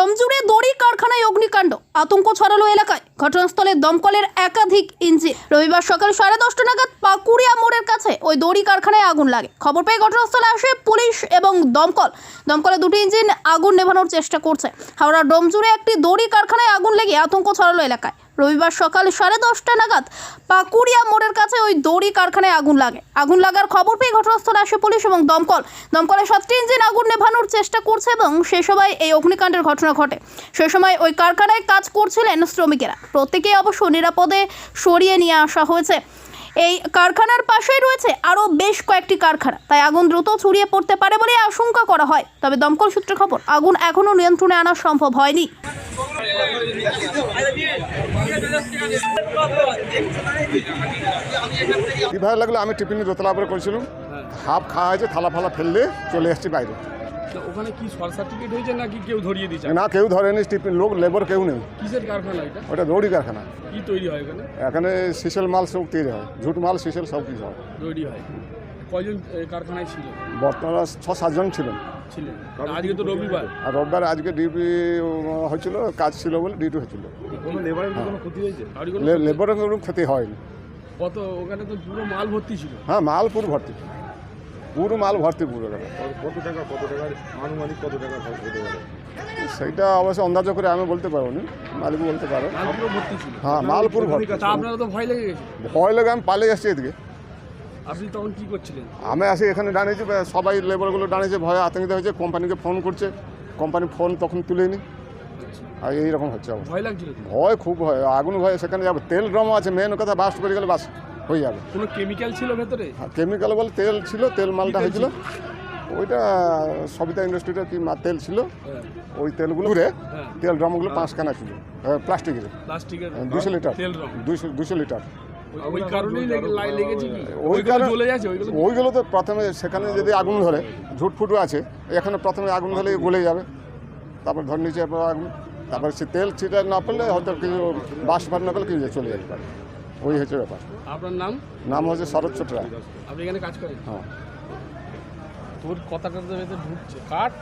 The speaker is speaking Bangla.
ডোমজুড়ে দড়ি কারখানায় অগ্নিকাণ্ড। আতঙ্ক ছড়ালো এলাকায়। ঘটনাস্থলে দমকলের একাধিক ইঞ্জিন। রবিবার সকাল সাড়ে দশটা নাগাদ পাকুড়িয়া মোড়ের কাছে ওই দড়ি কারখানায় আগুন লাগে। খবর পেয়ে ঘটনাস্থলে আসে পুলিশ এবং দমকল। দমকলে দুটি ইঞ্জিন আগুন নেভানোর চেষ্টা করছে। হাওড়া ডোমজুড়ে একটি দড়ি কারখানায় আগুন লেগে আতঙ্ক ছড়ালো এলাকায়। রবিবার সকাল সাড়ে দশটা নাগাদ পাকুড়িয়া মোড়ের কাছে ওই দড়ি কারখানায় আগুন লাগে। আগুন লাগার খবর পেয়ে ঘটনাস্থলে আসে পুলিশ এবং দমকল। দমকলের সাতটি ইঞ্জিন আগুন নেভানোর চেষ্টা করছে এবং সে সময় এই অগ্নিকাণ্ডের ঘটনা ঘটে। সে সময় ওই কারখানায় কাজ করছিলেন শ্রমিকেরা। প্রত্যেকেই অবশ্য নিরাপদে সরিয়ে নিয়ে আসা হয়েছে। এই কারখানার পাশেই রয়েছে আরও বেশ কয়েকটি কারখানা। তাই আগুন দ্রুত ছড়িয়ে পড়তে পারে বলে আশঙ্কা করা হয়। তবে দমকল সূত্রে খবর, আগুন এখনও নিয়ন্ত্রণে আনা সম্ভব হয়নি। ভালো লাগল আমি টিফিনে দোতলা করে করেছিলাম। হাফ খাওয়া হয়েছে থালা ফালা ফেললে চলে এসেছি বাইরে। ওখানে কি শর্ট সার্কিট হয়েছে নাকি কেউ ধরিয়ে দিয়েছে? না কেউ ধরেনি টিফিন লোক লেবার কেউ নেই। কিসের কারখানা এটা? ওটা দৌড়ি কারখানা। কি তৈরি হয় এখানে? এখানে সিসেল মাল সব তৈরি হয় ঝুট মাল সিসেল সব কিছু হয়। তৈরি হয়। কয়জন কারখানায় ছিল? বর্তমানে ছ সাতজন ছিলেন। ছিলেন। আজকে তো রবিবার। আর রোববার আজকে ডিউটি হয়েছিল কাজ ছিল বলে ডিউটি হয়েছিল। কোনো লেবারের কোনো ক্ষতি হয়েছে? কারোর কোনো লে- লেবারের কোনো ক্ষতি হয়নি। কত ওখানে তো পুরো মাল ভর্তি ছিল। হ্যাঁ মাল পুরো ভর্তি। পুরো মাল ভর্তি পুরো কত টাকা কত আনুমানিক কত টাকা খরচ হতে পারে? সেইটা অবশ্য অন্দাজ করে আমি বলতে পারব না। মালিক বলতে পারো। হ্যাঁ মাল পুরো ভর্তি আপনারা তো ভয় লেগে গেছে। ভয় লেগে আমি পালিয়ে আসছি এদিকে। আপনি তখন কি করছিলেন? আমি আসি এখানে দাঁড়িয়েছি সবাই লেবারগুলো দাঁড়িয়েছে ভয়ে আতঙ্কিত হয়েছে কোম্পানিকে ফোন করছে। কোম্পানি ফোন তখন তুলেনি। আর এইরকম হচ্ছে ভয় লাগছিল ভয় খুব ভয়। আগুন ভয় সেখানে যাবে। তেল ড্রম আছে মেন কথা বাস্ট করে গেলে বাস হয়ে যাবে। কোনো কেমিক্যাল ছিল ভেতরে? কেমিক্যাল বলে তেল ছিল তেল মালটা হয়েছিল। ওইটা সবিতা ইন্ডাস্ট্রিটা কি মা- তেল ছিল। হ্যাঁ। ওই তেলগুলো ঘুরে হ্যাঁ। তেল ড্রামগুলো পাঁচখানা ছিল। প্লাস্টিকের। প্লাস্টিকের দুশো লিটার। তেল দুশো দুশো লিটার। ওই- কারণেই লেগে- লাই লেগেছে কি? ওই ওইগুলো কারণে জ্বলে যাচ্ছে ওইগুলো ওইগুলো তো প্রথমে সেখানে যদি আগুন ধরে ঝুটফুটু আছে এখানে প্রথমে আগুন ধরলে গলে যাবে। তারপর ধর নিচে আগুন তারপর সে তেল ছিটা না পড়লে হয়তো কিছু বাস ভার না পেলে কিছু চলে যেতে পারে। ওই হচ্ছে ব্যাপার। আপনার নাম? নাম হচ্ছে শরৎ চট্রা আপনি এখানে কাজ করেন? হ্যাঁ। তোর কথাটা তো ঢুকছে। কাট।